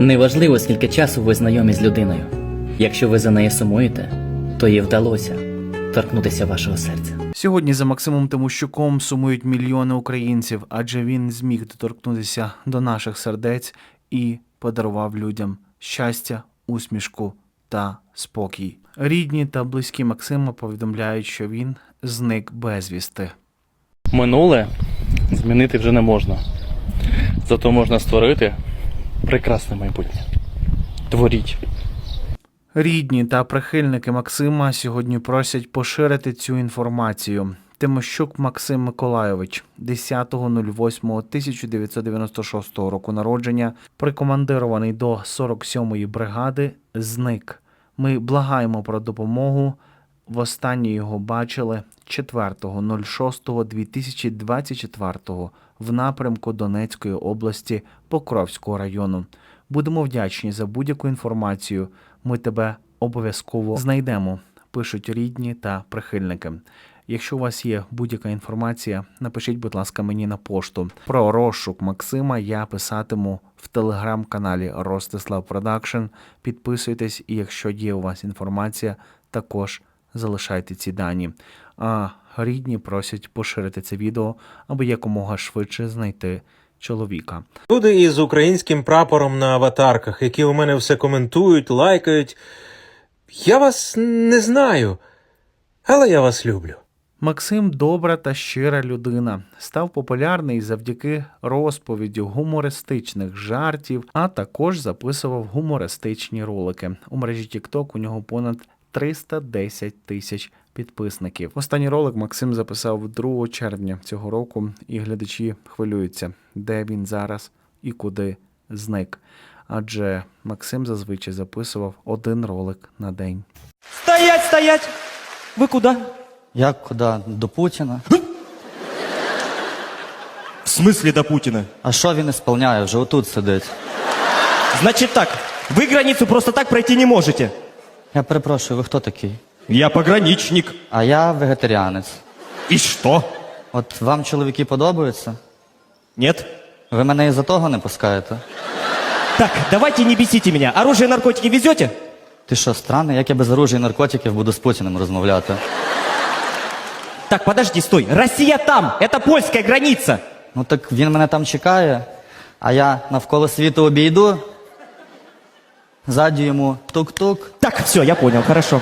Неважливо, скільки часу ви знайомі з людиною. Якщо ви за нею сумуєте, то їй вдалося торкнутися вашого серця. Сьогодні за Максимом Тимощуком сумують мільйони українців, адже він зміг доторкнутися до наших сердець і подарував людям щастя, усмішку та спокій. Рідні та близькі Максима повідомляють, що він зник безвісти. Минуле змінити вже не можна. Зато можна створити прекрасне майбутнє. Творіть. Рідні та прихильники Максима сьогодні просять поширити цю інформацію. Тимощук Максим Миколайович, 10.08.1996 року народження, прикомандирований до 47-ї бригади, зник. Ми благаємо про допомогу. Востаннє його бачили 4.06.2024 в напрямку Донецької області Покровського району. Будемо вдячні за будь-яку інформацію. Ми тебе обов'язково знайдемо, пишуть рідні та прихильники. Якщо у вас є будь-яка інформація, напишіть, будь ласка, мені на пошту. Про розшук Максима я писатиму в телеграм-каналі Ростислав Продакшн. Підписуйтесь, і якщо є у вас інформація, також залишайте ці дані. А рідні просять поширити це відео, аби якомога швидше знайти чоловіка. Люди із українським прапором на аватарках, які у мене все коментують, лайкають. Я вас не знаю, але я вас люблю. Максим добра та щира людина. Став популярний завдяки розповіддю гумористичних жартів, а також записував гумористичні ролики. У мережі TikTok у нього понад 310 тисяч підписників. Останній ролик Максим записав 2 червня цього року, і глядачі хвилюються, де він зараз і куди зник. Адже Максим зазвичай записував один ролик на день. Стоять, стоять! Вы куда? Як куди? До Путіна? В смысле до Путина? А що він ісполняє? Вже отут сидить. Значит так, вы границу просто так пройти не можете. Я перепрошую, ви хто такий? Я пограничник. А я вегетаріанець. И что? От вам чоловіки подобаються? Нет? Ви мене із-за того не пускаєте? Так, давайте не бесите меня. Оружие, наркотики везете? Ти що, странний, як я без оружия і наркотиків буду з Путіним розмовляти? Так, подожди, стой. Россия там. Это польская граница. Ну так він мене там чекає, а я навколо світу обійду. Ззаді йому тук-тук. Так, все, я понял, хорошо.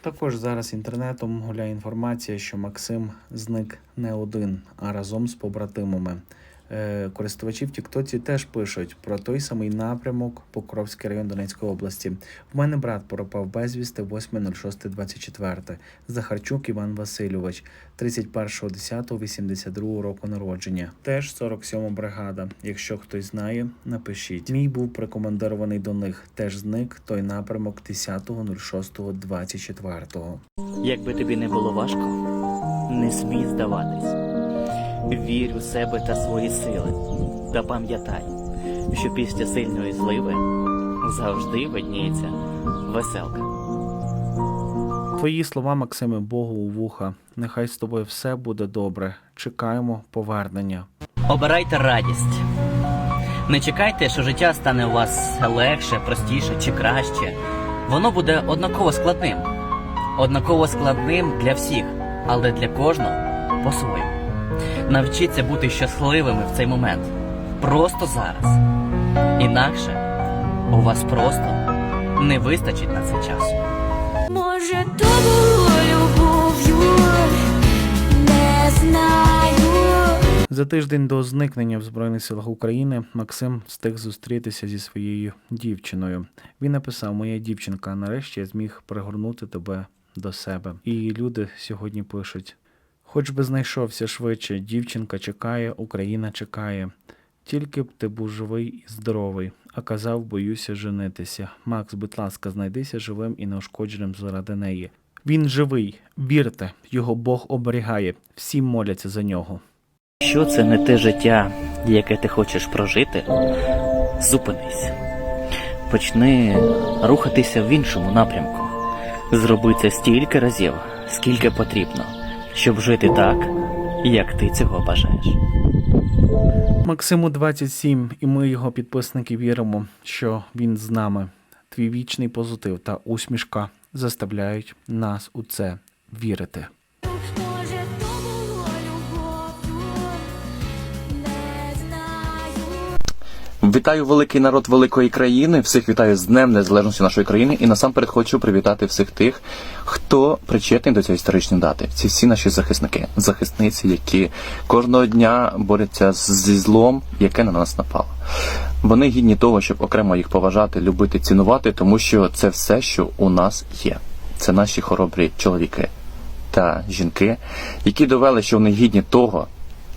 Також зараз інтернетом гуляє інформація, що Максим зник не один, а разом з побратимами. Е, Користувачі в Тіктоці теж пишуть про той самий напрямок Покровський район Донецької області. В мене брат пропав безвісти 8.06.24. Захарчук Іван Васильович, 31.10.82 року народження. Теж 47 бригада. Якщо хтось знає, напишіть. Мій був прикомандирований до них. Теж зник той напрямок 10.06.24. Якби тобі не було важко, не смій здаватись. Вір у себе та свої сили. Та пам'ятай, що після сильної зливи завжди видніється веселка. Твої слова, Максиме, Богу у вуха. Нехай з тобою все буде добре. Чекаємо повернення. Обирайте радість. Не чекайте, що життя стане у вас легше, простіше чи краще. Воно буде однаково складним. Однаково складним для всіх, але для кожного по-своєму. Навчіться бути щасливими в цей момент. Просто зараз. Інакше у вас просто не вистачить на це часу. Може, то було любов'ю, не знаю. За тиждень до зникнення в Збройних силах України Максим встиг зустрітися зі своєю дівчиною. Він написав: Моя дівчинка, нарешті я зміг пригорнути тебе до себе. І люди сьогодні пишуть: хоч би знайшовся швидше, дівчинка чекає, Україна чекає. Тільки б ти був живий і здоровий, а казав, боюся женитися. Макс, будь ласка, знайдися живим і неушкодженим заради неї. Він живий, вірте, його Бог оберігає, всі моляться за нього. Якщо це не те життя, яке ти хочеш прожити, зупинись. Почни рухатися в іншому напрямку. Зроби це стільки разів, скільки потрібно, щоб жити так, як ти цього бажаєш. Максиму 27, і ми його підписники віримо, що він з нами. Твій вічний позитив та усмішка заставляють нас у це вірити. Вітаю великий народ великої країни. Всіх вітаю з Днем Незалежності нашої країни. І насамперед хочу привітати всіх тих, хто причетний до цієї історичної дати. Ці всі наші захисники, захисниці, які кожного дня борються зі злом, яке на нас напало. Вони гідні того, щоб окремо їх поважати, любити, цінувати, тому що це все, що у нас є. Це наші хоробрі чоловіки та жінки, які довели, що вони гідні того,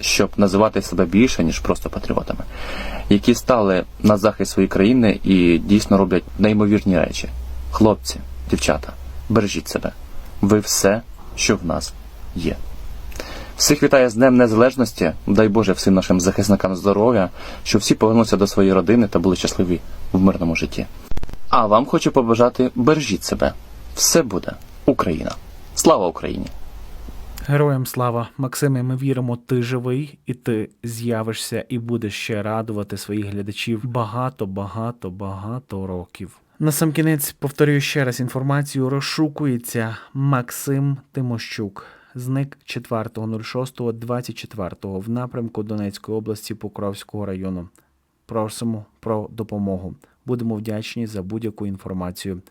щоб називати себе більше, ніж просто патріотами, які стали на захист своєї країни і дійсно роблять неймовірні речі. Хлопці, дівчата, бережіть себе. Ви все, що в нас є. Всіх вітаю з Днем Незалежності. Дай Боже всім нашим захисникам здоров'я, щоб всі повернуться до своєї родини та були щасливі в мирному житті. А вам хочу побажати бережіть себе. Все буде Україна. Слава Україні! Героям слава, Максиме, ми віримо, ти живий, і ти з'явишся і будеш ще радувати своїх глядачів багато, багато, багато років. На сам кінець повторюю ще раз інформацію. Розшукується Максим Тимощук. Зник 4.06.24 в напрямку Донецької області Покровського району. Просимо про допомогу. Будемо вдячні за будь-яку інформацію.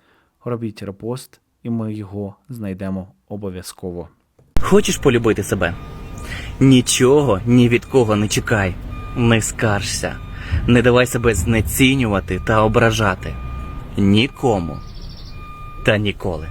Робіть репост, і ми його знайдемо обов'язково. Хочеш полюбити себе? Нічого ні від кого не чекай, не скаржся, не давай себе знецінювати та ображати. Нікому та ніколи.